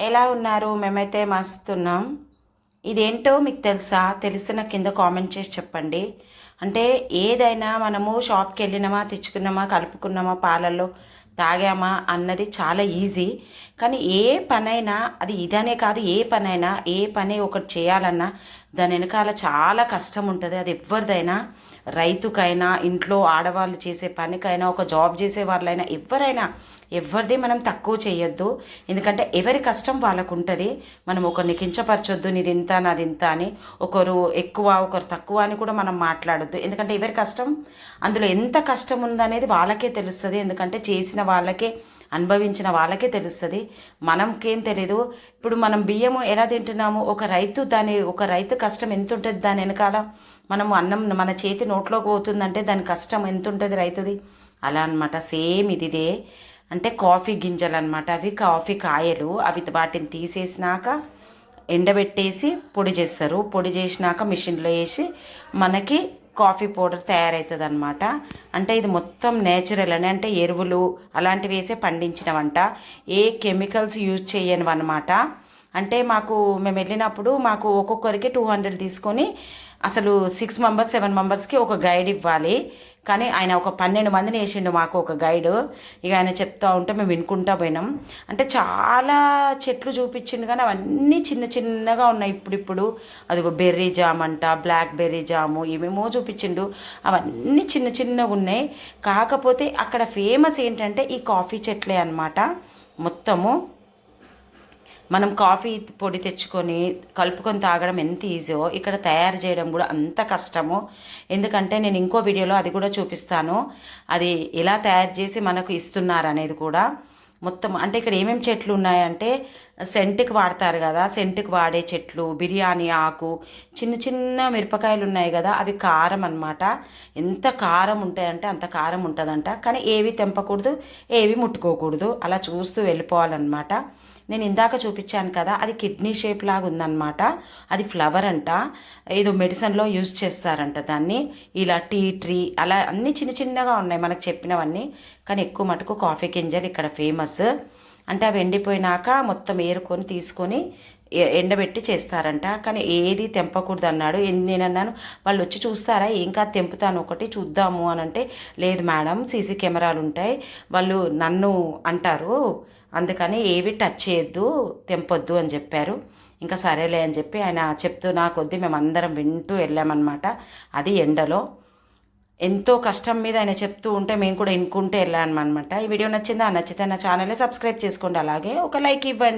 ఎలా ఉన్నారు? మేమైతే మస్తున్నాం. ఇదేంటో మీకు తెలుసా? తెలిసిన కింద కామెంట్ చేసి చెప్పండి. అంటే ఏదైనా మనము షాప్కి వెళ్ళినామా తెచ్చుకున్నామా కలుపుకున్నామా పాలల్లో తాగామా అన్నది చాలా ఈజీ. కానీ ఏ పనైనా అది ఇదనే కాదు ఏ పనైనా ఏ పని ఒకటి చేయాలన్నా దాని వెనకాల చాలా కష్టం ఉంటుంది. అది ఎవరిదైనా రైతుకైనా ఇంట్లో ఆడవాళ్ళు చేసే పనికైనా ఒక జాబ్ చేసే వాళ్ళైనా ఎవరైనా ఎవరిది మనం తక్కువ చేయొద్దు. ఎందుకంటే ఎవరి కష్టం వాళ్ళకు ఉంటుంది మనం ఒకరిని కించపరచొద్దు నీది ఇంత నాది ఇంత అని. ఒకరు ఎక్కువ ఒకరు తక్కువ అని కూడా మనం మాట్లాడొద్దు. ఎందుకంటే ఎవరి కష్టం? అందులో ఎంత కష్టం ఉందనేది వాళ్ళకే తెలుస్తుంది. ఎందుకంటే చేసిన వాళ్ళకే అనుభవించిన వాళ్ళకే తెలుస్తుంది. మనకేం తెలీదు. ఇప్పుడు మనం బియ్యము ఎలా తింటున్నాము? ఒక రైతు దాని ఒక రైతు కష్టం ఎంత ఉంటుంది దాని వెనకాల? మనము అన్నం మన చేతి నోట్లోకి పోతుందంటే దాని కష్టం ఎంత ఉంటుంది రైతుది? అలా అనమాట సేమ్ ఇదిదే. అంటే కాఫీ గింజలు అనమాట అవి కాఫీ కాయలు అవి వాటిని తీసేసినాక ఎండబెట్టేసి పొడి చేస్తారు. పొడి చేసినాక మిషన్లో వేసి మనకి కాఫీ పౌడర్ తయారవుతుంది అనమాట అంటే ఇది మొత్తం నేచురల్ అని అంటే ఎరువులు అలాంటివి వేసే పండించిన వంట ఏ కెమికల్స్ యూజ్ చేయనివన్నమాట. అంటే మాకు మేము వెళ్ళినప్పుడు మాకు ఒక్కొక్కరికి టూ హండ్రెడ్ తీసుకొని అసలు సిక్స్ మెంబర్స్ సెవెన్ మెంబర్స్కి ఒక గైడ్ ఇవ్వాలి. కానీ ఆయన ఒక పన్నెండు మందిని వేసిండు మాకు ఒక గైడ్ ఇక ఆయన చెప్తా ఉంటే మేము వినుకుంటా పోయినాం. అంటే చాలా చెట్లు చూపించిండు కానీ అవన్నీ చిన్న చిన్నగా ఉన్నాయి ఇప్పుడిప్పుడు. అదిగో బెర్రీ జామ్ అంట బ్లాక్ బెర్రీ జాము ఏమేమో చూపించిండు. అవన్నీ చిన్న చిన్నగా ఉన్నాయి. కాకపోతే అక్కడ ఫేమస్ ఏంటంటే ఈ కాఫీ చెట్లే అనమాట మొత్తము మనం కాఫీ పొడి తెచ్చుకొని కలుపుకొని తాగడం ఎంత ఈజీయో ఇక్కడ తయారు చేయడం కూడా అంత కష్టము. ఎందుకంటే నేను ఇంకో వీడియోలో అది కూడా చూపిస్తాను. అది ఎలా తయారు చేసి మనకు ఇస్తున్నారు అనేది కూడా. మొత్తం అంటే ఇక్కడ ఏమేమి చెట్లు ఉన్నాయంటే సెంటుకి వాడతారు కదా. సెంటుకి వాడే చెట్లు బిర్యానీ ఆకు చిన్న చిన్న మిరపకాయలు ఉన్నాయి కదా. అవి కారం అనమాట ఎంత కారం ఉంటాయంటే అంత కారం ఉంటుందంట. కానీ ఏవి తెంపకూడదు ఏవి ముట్టుకోకూడదు. అలా చూస్తూ వెళ్ళిపోవాలన్నమాట. నేను ఇందాక చూపించాను కదా అది కిడ్నీ షేప్ లాగా ఉందన్నమాట. అది ఫ్లవర్ అంట. ఏదో మెడిసిన్లో యూజ్ చేస్తారంట దాన్ని. ఇలా టీ ట్రీ అలా అన్నీ చిన్న చిన్నగా ఉన్నాయి మనకు చెప్పినవన్నీ. కానీ ఎక్కువ మటుకు కాఫీ గింజలు ఇక్కడ ఫేమస్ అంటే అవి ఎండిపోయినాక మొత్తం ఏరుకొని తీసుకొని ఎండబెట్టి చేస్తారంట. కానీ ఏది తెంపకూడదు అన్నాడు నేను అన్నాను వాళ్ళు వచ్చి చూస్తారా? ఇంకా తెంపుతాను ఒకటి చూద్దాము అని అంటే లేదు మేడం సీసీ కెమెరాలు ఉంటాయి వాళ్ళు నన్ను అంటారు. అందుకని ఏవి టచ్ చేయొద్దు తెంపొద్దు అని చెప్పారు. ఇంకా సరేలే అని చెప్పి ఆయన చెప్తూ నా కొద్దీ మేము అందరం వింటూ వెళ్ళామన్నమాట. అది ఎండలో. ఎంతో కష్టం మీద ఆయన చెప్తూ ఉంటే మేము కూడా ఇనుకుంటే వెళ్ళామన్నమాట. ఈ వీడియో నచ్చిందా? నచ్చితే నా ఛానల్ని సబ్స్క్రైబ్ చేసుకోండి. అలాగే ఒక లైక్ ఇవ్వండి.